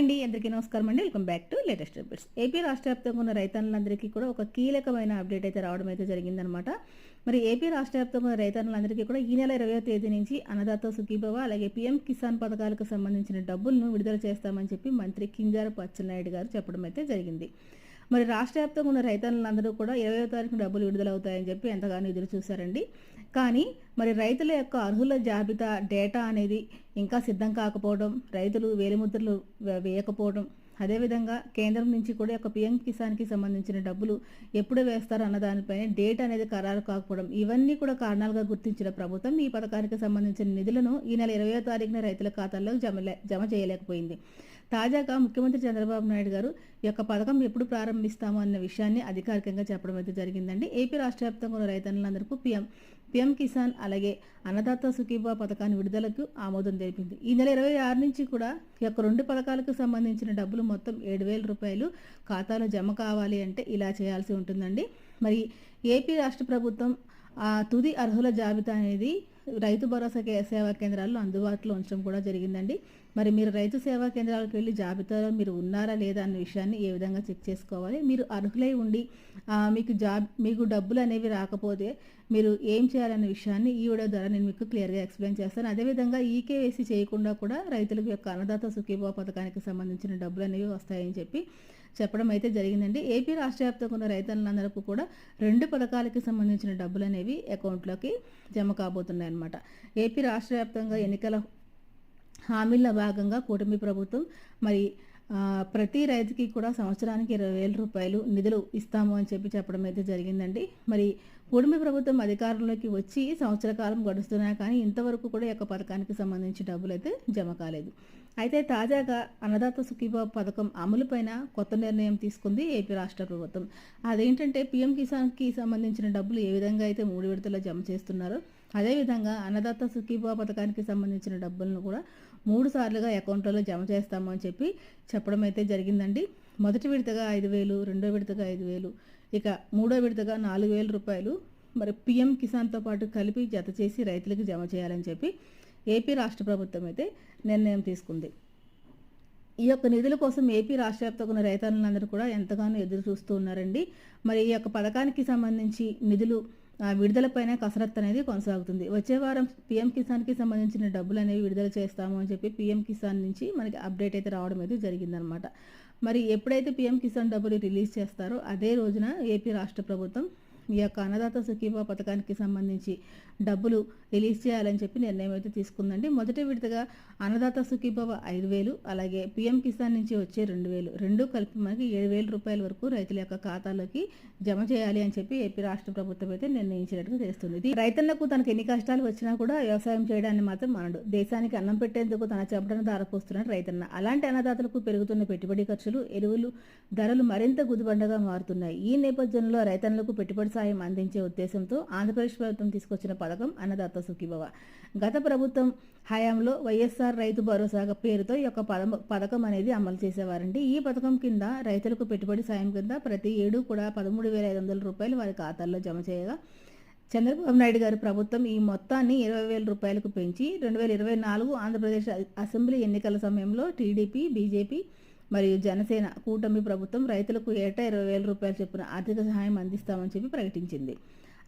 అండి అందరికీ నమస్కారం అండి. Welcome back to latest updates. AP రాష్ట్ర వ్యాప్తంగా ఉన్న రైతన్నులందరికీ కూడా ఒక కీలకమైన అప్డేట్ అయితే రావడం అయితే జరిగిందనమాట మరి ఏపీ రాష్ట్ర వ్యాప్తంగా ఉన్న రైతన్నులందరికీ కూడా ఈ నెల ఇరవై తేదీ నుంచి అన్నదాత సుఖీభవ అలాగే పీఎం కిసాన్ పథకాలకు సంబంధించిన డబ్బులను విడుదల చేస్తామని చెప్పి మంత్రి కింజారపు అచ్చెన్నాయుడు గారు చెప్పడం అయితే జరిగింది. మరి రాష్ట్ర వ్యాప్తంగా ఉన్న రైతులందరూ కూడా ఇరవై తారీఖు డబ్బులు విడుదలవుతాయని చెప్పి ఎంతగానో ఎదురు చూశారండి. కానీ మరి రైతుల యొక్క అర్హుల జాబితా డేటా అనేది ఇంకా సిద్ధం కాకపోవడం రైతులు వేలిముద్రలు వేయకపోవడం అదేవిధంగా కేంద్రం నుంచి కూడా ఒక పిఎం కిసాన్కి సంబంధించిన డబ్బులు ఎప్పుడు వేస్తారు అన్న దానిపైన డేట్ అనేది ఖరారు కాకపోవడం ఇవన్నీ కూడా కారణాలుగా గుర్తించిన ప్రభుత్వం ఈ పథకానికి సంబంధించిన నిధులను ఈ నెల ఇరవయో తారీఖున రైతుల ఖాతాల్లో జమ లే- జమ చేయలేకపోయింది. తాజాగా ముఖ్యమంత్రి చంద్రబాబు నాయుడు గారు ఈ యొక్క పథకం ఎప్పుడు ప్రారంభిస్తామో అన్న విషయాన్ని అధికారికంగా చెప్పడం అయితే జరిగిందండి. ఏపీ రాష్ట్ర వ్యాప్తంగా ఉన్న రైతన్నులందరికీ పీఎం పీఎం కిసాన్ అలాగే అన్నదాత సుఖీబా పథకాన్ని విడుదలకు ఆమోదం తెలిపింది. ఈ నెల ఇరవై ఆరు నుంచి కూడా ఈ యొక్క రెండు పథకాలకు సంబంధించిన డబ్బులు మొత్తం ఏడు వేల రూపాయలు ఖాతాలో జమ కావాలి అంటే ఇలా చేయాల్సి ఉంటుందండి. మరి ఏపీ రాష్ట్ర ప్రభుత్వం ఆ తుది అర్హుల జాబితా అనేది రైతు భరోసా కే- సేవా కేంద్రాల్లో అందుబాటులో ఉంచడం కూడా జరిగిందండి. మరి మీరు రైతు సేవా కేంద్రాలకు వెళ్ళి జాబితాలో మీరు ఉన్నారా లేదా అన్న విషయాన్ని ఏ విధంగా చెక్ చేసుకోవాలి? మీరు అర్హులై ఉండి మీకు జాబ్ మీకు డబ్బులు అనేవి రాకపోతే మీరు ఏం చేయాలన్న విషయాన్ని ఈ వీడియో ద్వారా నేను మీకు క్లియర్గా ఎక్స్ప్లెయిన్ చేస్తాను. అదేవిధంగా ఈకేవైసీ చేయకుండా కూడా రైతులకు యొక్క అన్నదాత సుఖీభావ పథకానికి సంబంధించిన డబ్బులు అనేవి వస్తాయని చెప్పి చెప్పడం అయితే జరిగిందండి. ఏపీ రాష్ట్ర వ్యాప్తంగా ఉన్న రైతులందరికీ కూడా రెండు పథకాలకి సంబంధించిన డబ్బులు అనేవి అకౌంట్లోకి జమ కాబోతున్నాయి అన్నమాట ఏపీ రాష్ట్ర వ్యాప్తంగా ఎన్నికల హామీల భాగంగా కూటమి ప్రభుత్వం మరి ప్రతి రైతుకి కూడా సంవత్సరానికి ఇరవై వేల రూపాయలు నిధులు ఇస్తాము అని చెప్పి చెప్పడం అయితే జరిగిందండి. మరి కూటమి ప్రభుత్వం అధికారంలోకి వచ్చి సంవత్సర కాలం గడుస్తున్నా కానీ ఇంతవరకు కూడా ఈ యొక్క పథకానికి సంబంధించి డబ్బులు అయితే జమ కాలేదు. అయితే తాజాగా అన్నదాత సుఖీభావ పథకం అమలుపైన కొత్త నిర్ణయం తీసుకుంది ఏపీ రాష్ట్ర ప్రభుత్వం. అదేంటంటే పీఎం కిసాన్కి సంబంధించిన డబ్బులు ఏ విధంగా అయితే మూడు విడతల్లో జమ చేస్తున్నారో అదేవిధంగా అన్నదాత సుఖీభావ పథకానికి సంబంధించిన డబ్బులను కూడా మూడు సార్లుగా అకౌంట్లలో జమ చేస్తాము అని చెప్పి చెప్పడం అయితే జరిగిందండి. మొదటి విడతగా ఐదు వేలు రెండో విడతగా ఐదు వేలు ఇక మూడో విడతగా నాలుగు వేల రూపాయలు మరి పిఎం కిసాన్తో పాటు కలిపి జత చేసి రైతులకు జమ చేయాలని చెప్పి ఏపీ రాష్ట్ర ప్రభుత్వం అయితే నిర్ణయం తీసుకుంది. ఈ యొక్క నిధుల కోసం ఏపీ రాష్ట్ర వ్యాప్తంగా ఉన్న రైతన్నులందరూ కూడా ఎంతగానో ఎదురు చూస్తూ ఉన్నారండి. మరి ఈ యొక్క పథకానికి సంబంధించి నిధులు విడుదలపైనే విడుదలపైన కసరత్తు అనేది కొనసాగుతుంది. వచ్చే వారం పీఎం కిసాన్కి సంబంధించిన డబ్బులు అనేవి విడుదల చేస్తాము అని చెప్పి పీఎం కిసాన్ నుంచి మనకి అప్డేట్ అయితే రావడం అయితే జరిగిందనమాట మరి ఎప్పుడైతే పీఎం కిసాన్ డబ్బులు రిలీజ్ చేస్తారో అదే రోజున ఏపీ రాష్ట్ర ప్రభుత్వం ఈ యొక్క అన్నదాత సుఖీభా పథకానికి సంబంధించి డబ్బులు రిలీజ్ చేయాలని చెప్పి నిర్ణయం అయితే తీసుకుందండి. మొదటి విడతగా అన్నదాత సుఖీభవ ఐదు వేలు అలాగే పీఎం కిసాన్ నుంచి వచ్చే రెండు వేలు. రెండు కలిపి మనకి ఏడు వేల రూపాయల వరకు రైతుల యొక్క ఖాతాలోకి జమ చేయాలి అని చెప్పి ఏపీ రాష్ట్ర ప్రభుత్వం అయితే నిర్ణయించినట్టుగా తెలుస్తుంది. ఇది రైతన్నకు తనకు ఎన్ని కష్టాలు వచ్చినా కూడా వ్యవసాయం చేయడాన్ని మాత్రం మనడు దేశానికి అన్నం పెట్టేందుకు తన చెమటను దారపోస్తున్నాడు రైతన్న. అలాంటి అన్నదాతలకు పెరుగుతున్న పెట్టుబడి ఖర్చులు ఎరువులు ధరలు మరింత గుదిబండగా మారుతున్నాయి. ఈ నేపథ్యంలో రైతన్నలకు పెట్టుబడి సాయం అందించే ఉద్దేశంతో ఆంధ్రప్రదేశ్ ప్రభుత్వం తీసుకొచ్చిన పథకం అన్నదాత సుఖీభవ. గత ప్రభుత్వం హయాంలో వైఎస్ఆర్ రైతు భరోసా పేరుతో ఈ యొక్క పదం పథకం అనేది అమలు చేసేవారండి. ఈ పథకం కింద రైతులకు పెట్టుబడి సాయం కింద ప్రతి ఏడు కూడా పదమూడు వేల ఐదు వందల రూపాయలు వారి ఖాతాల్లో జమ చేయగా చంద్రబాబు నాయుడు గారి ప్రభుత్వం ఈ మొత్తాన్ని ఇరవై వేల రూపాయలకు పెంచి రెండు వేల ఇరవై నాలుగు ఆంధ్రప్రదేశ్ అసెంబ్లీ ఎన్నికల సమయంలో టీడీపీ బీజేపీ మరియు జనసేన కూటమి ప్రభుత్వం రైతులకు ఏటా ఇరవై వేల రూపాయల చొప్పున ఆర్థిక సహాయం అందిస్తామని చెప్పి ప్రకటించింది.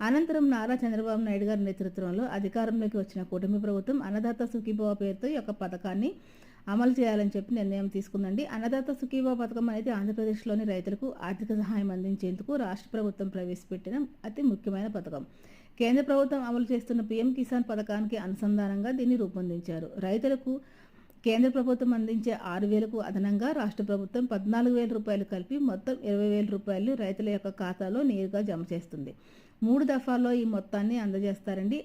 అనంతరం నారా చంద్రబాబు నాయుడు గారి నేతృత్వంలో అధికారంలోకి వచ్చిన కూటమి ప్రభుత్వం అన్నదాత సుఖీభవ పేరుతో ఈ యొక్క పథకాన్ని అమలు చేయాలని చెప్పి నిర్ణయం తీసుకుందండి. అన్నదాత సుఖీభవ పథకం అనేది ఆంధ్రప్రదేశ్లోని రైతులకు ఆర్థిక సహాయం అందించేందుకు రాష్ట్ర ప్రభుత్వం ప్రవేశపెట్టిన అతి ముఖ్యమైన పథకం. కేంద్ర ప్రభుత్వం అమలు చేస్తున్న పీఎం కిసాన్ పథకానికి అనుసంధానంగా దీన్ని రూపొందించారు. రైతులకు కేంద్ర ప్రభుత్వం అందించే ఆరు వేలకు అదనంగా రాష్ట్ర ప్రభుత్వం పద్నాలుగు వేల రూపాయలు కలిపి మొత్తం ఇరవై వేల రూపాయలు రైతుల యొక్క ఖాతాలో నేరుగా జమ చేస్తుంది. మూడు దఫాల్లో ఈ మొత్తాన్ని అందజేస్తారండి.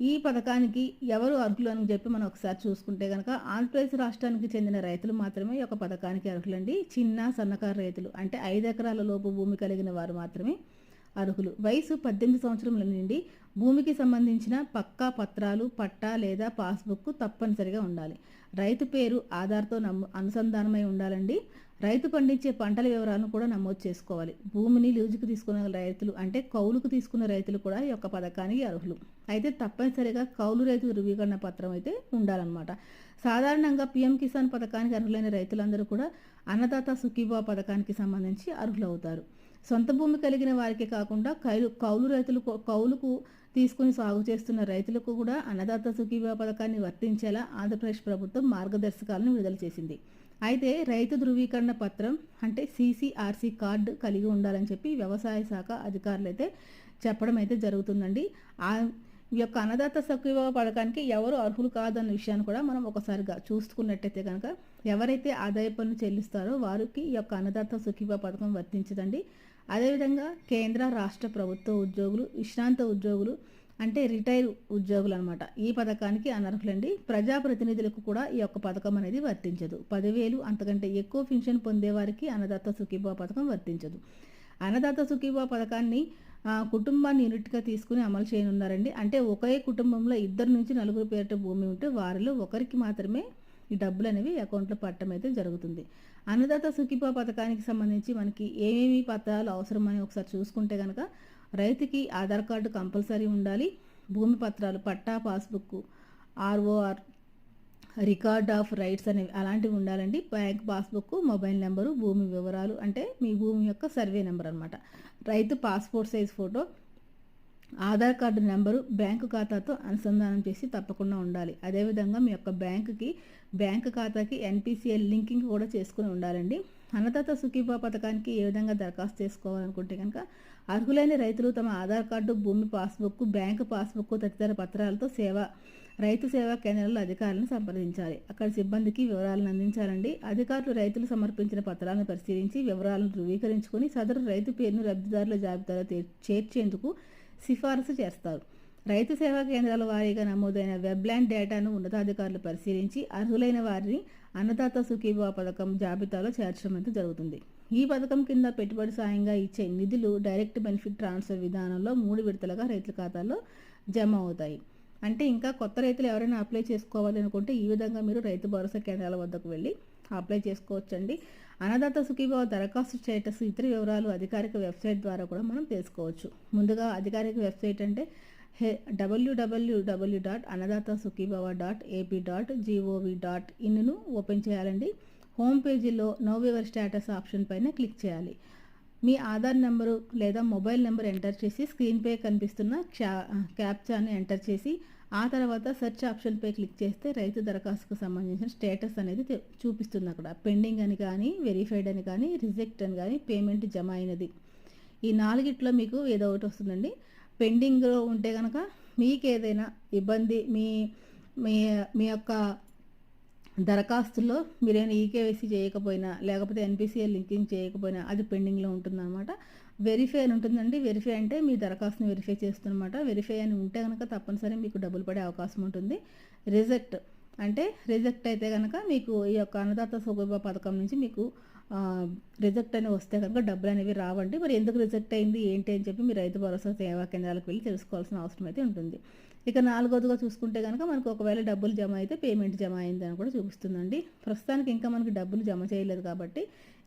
ఈ పథకానికి ఎవరు అర్హులు అని చెప్పి మనం ఒకసారి చూసుకుంటే కనుక ఆంధ్రప్రదేశ్ రాష్ట్రానికి చెందిన రైతులు మాత్రమే ఈ యొక్క పథకానికి అర్హులండి. చిన్న సన్నకారు రైతులు అంటే ఐదు ఎకరాల లోపు భూమి కలిగిన వారు మాత్రమే. అర్హులు. వయసు పద్దెనిమిది సంవత్సరముల నుండి భూమికి సంబంధించిన పక్కా పత్రాలు పట్టా లేదా పాస్బుక్ తప్పనిసరిగా ఉండాలి. రైతు పేరు ఆధార్తో నమ్ము అనుసంధానమై ఉండాలండి. రైతు పండించే పంటల వివరాలను కూడా నమోదు చేసుకోవాలి. భూమిని లీజుకు తీసుకున్న రైతులు అంటే కౌలుకు తీసుకున్న రైతులు కూడా ఈ యొక్క పథకానికి అర్హులు. అయితే తప్పనిసరిగా కౌలు రైతు ధృవీకరణ పత్రం అయితే ఉండాలన్నమాట. సాధారణంగా పిఎం కిసాన్ పథకానికి అర్హులైన రైతులందరూ కూడా అన్నదాత సుఖీబా పథకానికి సంబంధించి అర్హులవుతారు. సొంత భూమి కలిగిన వారికి కాకుండా కౌలు కౌలు రైతులు కౌలుకు తీసుకుని సాగు చేస్తున్న రైతులకు కూడా అన్నదాత సుఖీభా పథకాన్ని వర్తించేలా ఆంధ్రప్రదేశ్ ప్రభుత్వం మార్గదర్శకాలను విడుదల చేసింది. అయితే రైతు ధృవీకరణ పత్రం అంటే సీసీఆర్సీ కార్డు కలిగి ఉండాలని చెప్పి వ్యవసాయ శాఖ అధికారులు అయితే చెప్పడం అయితే జరుగుతుందండి. ఆ ఈ యొక్క అన్నదాత సఖ్యభావ పథకానికి ఎవరు అర్హులు కాదన్న విషయాన్ని కూడా మనం ఒకసారిగా చూసుకున్నట్టయితే కనుక ఎవరైతే ఆదాయ పన్ను చెల్లిస్తారో వారికి ఈ యొక్క అన్నదాత సుఖీభావ పథకం వర్తించదండి. అదేవిధంగా కేంద్ర రాష్ట్ర ప్రభుత్వ ఉద్యోగులు విశ్రాంత ఉద్యోగులు అంటే రిటైర్ ఉద్యోగులు అనమాట ఈ పథకానికి అనర్హులండి. ప్రజాప్రతినిధులకు కూడా ఈ యొక్క పథకం అనేది వర్తించదు. పదివేలు అంతకంటే ఎక్కువ పెన్షన్ పొందేవారికి అన్నదాత సుఖీభా పథకం వర్తించదు. అన్నదాత సుఖీభా పథకాన్ని కుటుంబాన్ని యూనిట్గా తీసుకుని అమలు చేయనున్నారండి. అంటే ఒకే కుటుంబంలో ఇద్దరు నుంచి నలుగురు పేరిట భూమి ఉంటే వారిలో ఒకరికి మాత్రమే ఈ డబ్బులు అనేవి అకౌంట్లో పట్టడం అయితే జరుగుతుంది. అన్నదాత సుఖీభా పథకానికి సంబంధించి మనకి ఏమేమి పత్రాలు అవసరమని ఒకసారి చూసుకుంటే కనుక రైతుకి ఆధార్ కార్డు కంపల్సరీ ఉండాలి. భూమి పత్రాలు పట్టా passbook ROR record of rights అనేవి అలాంటివి ఉండాలండి. బ్యాంక్ పాస్బుక్ మొబైల్ నెంబరు భూమి వివరాలు అంటే మీ భూమి యొక్క సర్వే నెంబర్ అనమాట రైతు passport size photo Aadhaar card number bank ఖాతాతో అనుసంధానం చేసి తప్పకుండా ఉండాలి. అదేవిధంగా మీ యొక్క బ్యాంకుకి బ్యాంకు ఖాతాకి ఎన్పిసిఎల్ లింకింగ్ కూడా చేసుకుని ఉండాలండి. అన్నదాత సుఖీభా పథకానికి ఏ విధంగా దరఖాస్తు చేసుకోవాలనుకుంటే కనుక అర్హులైన రైతులు తమ ఆధార్ కార్డు భూమి పాస్బుక్ బ్యాంకు పాస్బుక్ తదితర పత్రాలతో సేవ రైతు సేవా కేంద్రాల్లో అధికారులను సంప్రదించాలి. అక్కడ సిబ్బందికి వివరాలను అందించాలండి. అధికారులు రైతులు సమర్పించిన పత్రాలను పరిశీలించి వివరాలను ధృవీకరించుకొని సదరు రైతు పేరును లబ్ధిదారుల జాబితాలో చేర్చేందుకు సిఫారసు చేస్తారు. రైతు సేవా కేంద్రాల వారీగా నమోదైన వెబ్లాండ్ డేటాను ఉన్నతాధికారులు పరిశీలించి అర్హులైన వారిని అన్నదాత సుఖీభా పథకం జాబితాలో చేర్చడం జరుగుతుంది. ఈ పథకం కింద పెట్టుబడి సాయంగా ఇచ్చే నిధులు డైరెక్ట్ బెనిఫిట్ ట్రాన్స్ఫర్ విధానంలో మూడు విడతలుగా రైతుల ఖాతాలో జమ అవుతాయి. అంటే ఇంకా కొత్త రైతులు ఎవరైనా అప్లై చేసుకోవాలి అనుకుంటే ఈ విధంగా మీరు రైతు భరోసా కేంద్రాల వద్దకు వెళ్ళి అప్లై చేసుకోవచ్చండి. అన్నదాత సుఖీభావ దరఖాస్తు స్టేటస్ ఇతర వివరాలు అధికారిక వెబ్సైట్ ద్వారా కూడా మనం తెలుసుకోవచ్చు. ముందుగా అధికారిక వెబ్సైట్ అంటే హే WWW dot Annadata Sukhibhava dot AP dot GOV dot in open చేయాలండి. హోమ్ పేజీలో నో వివర్ స్టేటస్ ఆప్షన్ పైన క్లిక్ చేయాలి. మీ ఆధార్ నెంబరు లేదా మొబైల్ నెంబర్ ఎంటర్ చేసి స్క్రీన్పై కనిపిస్తున్న క్యా క్యాప్చాని ఎంటర్ చేసి ఆ తర్వాత సెర్చ్ ఆప్షన్పై క్లిక్ చేస్తే రైతు దరఖాస్తుకు సంబంధించిన స్టేటస్ అనేది చూపిస్తుంది అక్కడ. పెండింగ్ అని కానీ వెరిఫైడ్ అని కానీ రిజెక్ట్ అని కానీ పేమెంట్ జమ అయినది. ఈ నాలుగిట్లో మీకు ఏదో ఒకటి వస్తుందండి. పెండింగ్లో ఉంటే కనుక మీకు ఏదైనా ఇబ్బంది మీ మీ మీ యొక్క దరఖాస్తులో మీరైనా ఈకేవైసీ చేయకపోయినా లేకపోతే ఎన్పిసిఎల్ లింకింగ్ చేయకపోయినా అది పెండింగ్లో ఉంటుందన్నమాట. వెరిఫై అని ఉంటుందండి. వెరిఫై అంటే మీ దరఖాస్తుని వెరిఫై చేస్తున్నమాట వెరిఫై అని ఉంటే కనుక తప్పనిసరి మీకు డబ్బులు పడే అవకాశం ఉంటుంది. రిజెక్ట్ అంటే రిజెక్ట్ అయితే కనుక మీకు ఈ యొక్క అన్నదాత సుఖభ పథకం నుంచి మీకు రిజెక్ట్ అని వస్తే కనుక డబ్బులు అనేవి రావండి. మరి ఎందుకు రిజెక్ట్ అయింది? ఏంటి అని చెప్పి మీ రైతు భరోసా సేవా కేంద్రాలకు వెళ్ళి తెలుసుకోవాల్సిన అవసరం అయితే ఉంటుంది. ఇక నాలుగోదిగా చూసుకుంటే కనుక మనకు ఒకవేళ డబ్బులు జమ అయితే పేమెంట్ జమ అయిందని కూడా చూపిస్తుందండి. ప్రస్తుతానికి ఇంకా మనకి డబ్బులు జమ చేయలేదు కాబట్టి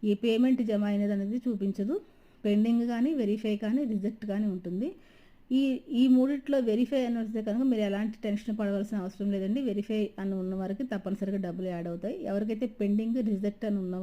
ఈ పేమెంట్ జమ అయినది అనేది చూపించదు. పెండింగ్ కానీ వెరిఫై కానీ రిజెక్ట్ కానీ ఉంటుంది. ఈ ఈ మూడిట్లో వెరిఫై అని వస్తే కనుక మీరు ఎలాంటి టెన్షన్ పడవలసిన అవసరం లేదండి. వెరిఫై అని ఉన్న వారికి తప్పనిసరిగా డబ్బులు యాడ్ అవుతాయి. ఎవరికైతే పెండింగ్ రిజెక్ట్ అని ఉన్న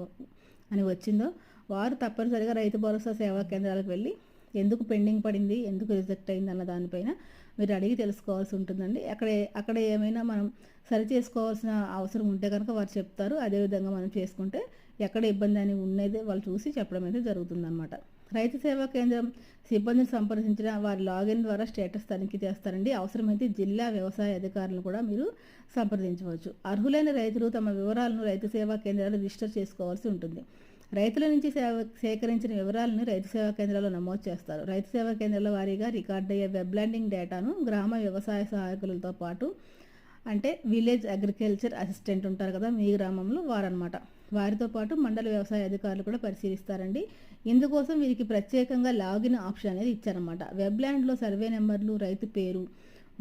అని వచ్చిందో వారు తప్పనిసరిగా రైతు భరోసా సేవా కేంద్రాలకు వెళ్ళి ఎందుకు పెండింగ్ పడింది ఎందుకు రిజెక్ట్ అయింది అన్న దానిపైన మీరు అడిగి తెలుసుకోవాల్సి ఉంటుందండి. అక్కడ అక్కడ ఏమైనా మనం సరి చేసుకోవాల్సిన అవసరం ఉంటే కనుక వారు చెప్తారు. అదేవిధంగా మనం చేసుకుంటే ఎక్కడ ఇబ్బంది అని ఉన్నది వాళ్ళు చూసి చెప్పడం అయితే జరుగుతుందన్నమాట. రైతు సేవా కేంద్రం సిబ్బందిని సంప్రదించిన వారి లాగిన్ ద్వారా స్టేటస్ తనిఖీ చేస్తారండి. అవసరమైతే జిల్లా వ్యవసాయ అధికారులను కూడా మీరు సంప్రదించవచ్చు. అర్హులైన రైతులు తమ వివరాలను రైతు సేవా కేంద్రాలు రిజిస్టర్ చేసుకోవాల్సి ఉంటుంది. రైతుల నుంచి సేవ సేకరించిన వివరాలను రైతు సేవా కేంద్రాల్లో నమోదు చేస్తారు. రైతు సేవా కేంద్రాల వారీగా రికార్డ్ అయ్యే వెబ్ ల్యాండింగ్ డేటాను గ్రామ వ్యవసాయ సహాయకులతో పాటు అంటే విలేజ్ అగ్రికల్చర్ అసిస్టెంట్ ఉంటారు కదా మీ గ్రామంలో వారనమాట వారితో పాటు మండల వ్యవసాయ అధికారులు కూడా పరిశీలిస్తారండి. ఇందుకోసం వీరికి ప్రత్యేకంగా లాగిన్ ఆప్షన్ అనేది ఇచ్చారన్నమాట. వెబ్లాండ్లో సర్వే నెంబర్లు రైతు పేరు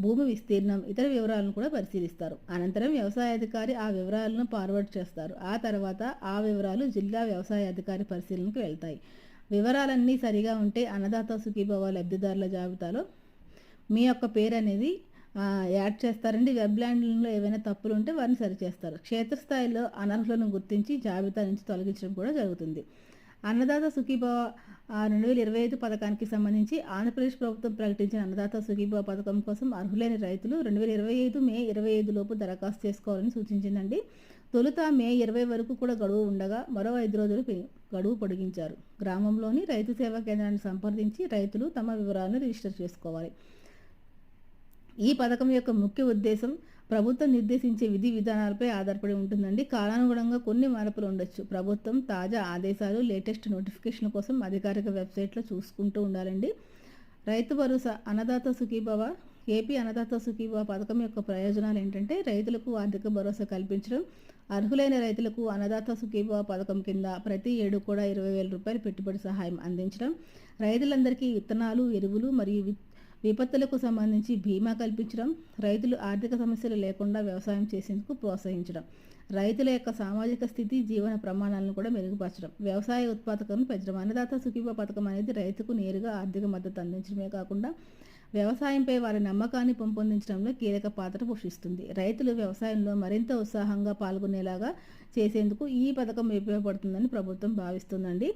భూమి విస్తీర్ణం ఇతర వివరాలను కూడా పరిశీలిస్తారు. అనంతరం వ్యవసాయ అధికారి ఆ వివరాలను ఫార్వర్డ్ చేస్తారు. ఆ తర్వాత ఆ వివరాలు జిల్లా వ్యవసాయ అధికారి పరిశీలనకు వెళ్తాయి. వివరాలన్నీ సరిగా ఉంటే అన్నదాత సుఖీభవ లబ్ధిదారుల జాబితాలో మీ యొక్క పేరు అనేది యాడ్ చేస్తారండి. వెబ్ ల్యాండ్లో ఏవైనా తప్పులు ఉంటే వారిని సరిచేస్తారు. క్షేత్రస్థాయిలో అనర్హులను గుర్తించి జాబితా నుంచి తొలగించడం కూడా జరుగుతుంది. అన్నదాత సుఖీభవ రెండు వేల ఇరవై ఐదు పథకానికి సంబంధించి ఆంధ్రప్రదేశ్ ప్రభుత్వం ప్రకటించిన అన్నదాత సుఖీభవ పథకం కోసం అర్హులైన రైతులు రెండు వేల ఇరవై ఐదు మే ఇరవై ఐదు లోపు దరఖాస్తు చేసుకోవాలని సూచించిందండి. తొలుత మే ఇరవై వరకు కూడా గడువు ఉండగా మరో ఐదు రోజులు పె- గడువు పొడిగించారు. గ్రామంలోని రైతు సేవా కేంద్రాన్ని సంప్రదించి రైతులు తమ వివరాలను రిజిస్టర్ చేసుకోవాలి. ఈ పథకం యొక్క ముఖ్య ఉద్దేశం ప్రభుత్వం నిర్దేశించే విధి విధానాలపై ఆధారపడి ఉంటుందండి. కాలానుగుణంగా కొన్ని మార్పులు ఉండొచ్చు. ప్రభుత్వం తాజా ఆదేశాలు లేటెస్ట్ నోటిఫికేషన్ కోసం అధికారిక వెబ్సైట్లో చూసుకుంటూ ఉండాలండి. రైతు భరోసా అన్నదాత సుఖీభవ ఏపీ అన్నదాత సుఖీభవ పథకం యొక్క ప్రయోజనాలు ఏంటంటే రైతులకు ఆర్థిక భరోసా కల్పించడం అర్హులైన రైతులకు అన్నదాత సుఖీభవ పథకం కింద ప్రతి ఏడు కూడా ఇరవై వేల రూపాయల పెట్టుబడి సహాయం అందించడం రైతులందరికీ విత్తనాలు ఎరువులు మరియు విపత్తులకు సంబంధించి బీమా కల్పించడం రైతులు ఆర్థిక సమస్యలు లేకుండా వ్యవసాయం చేసేందుకు ప్రోత్సహించడం రైతుల యొక్క సామాజిక స్థితి జీవన ప్రమాణాలను కూడా మెరుగుపరచడం వ్యవసాయ ఉత్పాదకతను పెంచడం అన్నదాత సుఖీభ పథకం అనేది రైతుకు నేరుగా ఆర్థిక మద్దతు అందించడమే కాకుండా వ్యవసాయంపై వారి నమ్మకాన్ని పెంపొందించడంలో కీలక పాత్ర పోషిస్తుంది. రైతులు వ్యవసాయంలో మరింత ఉత్సాహంగా పాల్గొనేలాగా చేసేందుకు ఈ పథకం ఉపయోగపడుతుందని ప్రభుత్వం భావిస్తుందండి.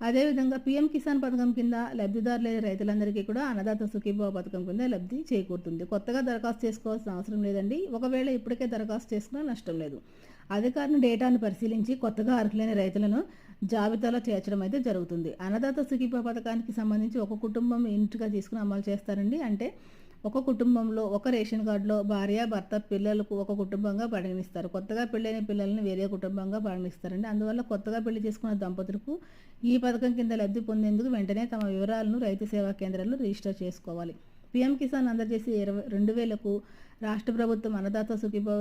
అదేవిధంగా పీఎం కిసాన్ పథకం కింద లబ్ధిదారులైన రైతులందరికీ కూడా అన్నదాత సుఖీభావ పథకం కింద లబ్ధి చేకూరుతుంది. కొత్తగా దరఖాస్తు చేసుకోవాల్సిన అవసరం లేదండి. ఒకవేళ ఇప్పటికే దరఖాస్తు చేసుకున్నా నష్టం లేదు. అధికారులు డేటాను పరిశీలించి కొత్తగా అర్హులైన రైతులను జాబితాలో చేర్చడం అయితే జరుగుతుంది. అన్నదాత సుఖీభావ పథకానికి సంబంధించి ఒక కుటుంబం ఇంటిగా తీసుకుని అమలు చేస్తారండి. అంటే ఒక కుటుంబంలో ఒక రేషన్ కార్డులో భార్య భర్త పిల్లలకు ఒక కుటుంబంగా పరిగణిస్తారు. కొత్తగా పెళ్ళైన పిల్లల్ని వేరే కుటుంబంగా పరిగణిస్తారండి. అందువల్ల కొత్తగా పెళ్ళి చేసుకున్న దంపతులకు ఈ పథకం కింద లబ్ధి పొందేందుకు వెంటనే తమ వివరాలను రైతు సేవా కేంద్రాల్లో రిజిస్టర్ చేసుకోవాలి. పీఎం కిసాన్ అందజేసే ఇరవై రెండు వేలకు రాష్ట్ర ప్రభుత్వం అన్నదాత సుఖీభావ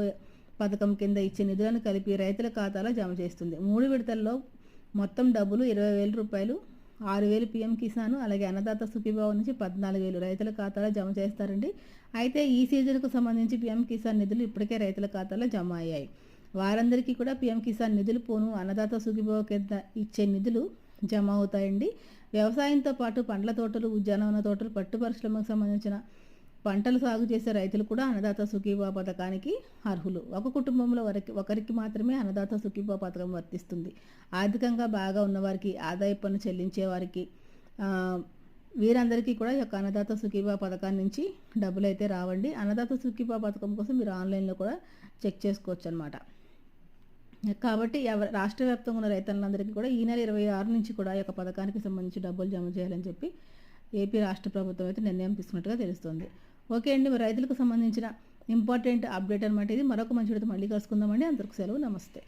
పథకం కింద ఇచ్చే నిధులను కలిపి రైతుల ఖాతాలో జమ చేస్తుంది. మూడు విడతల్లో మొత్తం డబ్బులు ఇరవై వేల రూపాయలు ఆరు వేలు పీఎం కిసాన్ అలాగే అన్నదాత సుఖీభావ నుంచి పద్నాలుగు వేలు. రైతుల ఖాతాలో జమ చేస్తారండి. అయితే ఈ సీజన్కు సంబంధించి పీఎం కిసాన్ నిధులు ఇప్పటికే రైతుల ఖాతాలో జమ అయ్యాయి. వారందరికీ కూడా పీఎం కిసాన్ నిధులు పోను అన్నదాత సుఖీభావ కింద ఇచ్చే నిధులు జమ అవుతాయండి. వ్యవసాయంతో పాటు పండ్ల తోటలు ఉద్యానవన తోటలు పట్టు పరిశ్రమకు సంబంధించిన పంటలు సాగు చేసే రైతులు కూడా అన్నదాత సుఖీభా పథకానికి అర్హులు. ఒక కుటుంబంలో వరకు ఒకరికి మాత్రమే అన్నదాత సుఖీభా పథకం వర్తిస్తుంది. ఆర్థికంగా బాగా ఉన్నవారికి ఆదాయ పన్ను చెల్లించే వారికి వీరందరికీ కూడా ఈ యొక్క అన్నదాత సుఖీభా పథకాన్ని నుంచి డబ్బులు అయితే రావండి. అన్నదాత సుఖీభా పథకం కోసం మీరు ఆన్లైన్లో కూడా చెక్ చేసుకోవచ్చు అనమాట కాబట్టి ఎవరి రాష్ట్ర వ్యాప్తంగా ఉన్న రైతులందరికీ కూడా ఈ నెల ఇరవై ఆరు నుంచి కూడా ఈ యొక్క పథకానికి సంబంధించి డబ్బులు జమ చేయాలని చెప్పి ఏపీ రాష్ట్ర ప్రభుత్వం అయితే నిర్ణయం తీసుకున్నట్టుగా తెలుస్తుంది. ఓకే అండి మరి రైతులకు సంబంధించిన ఇంపార్టెంట్ అప్డేట్ అనమాట ఇది. మరొక మంచి మళ్ళీ కలుసుకుందామండి. అందరికి సెలవు నమస్తే.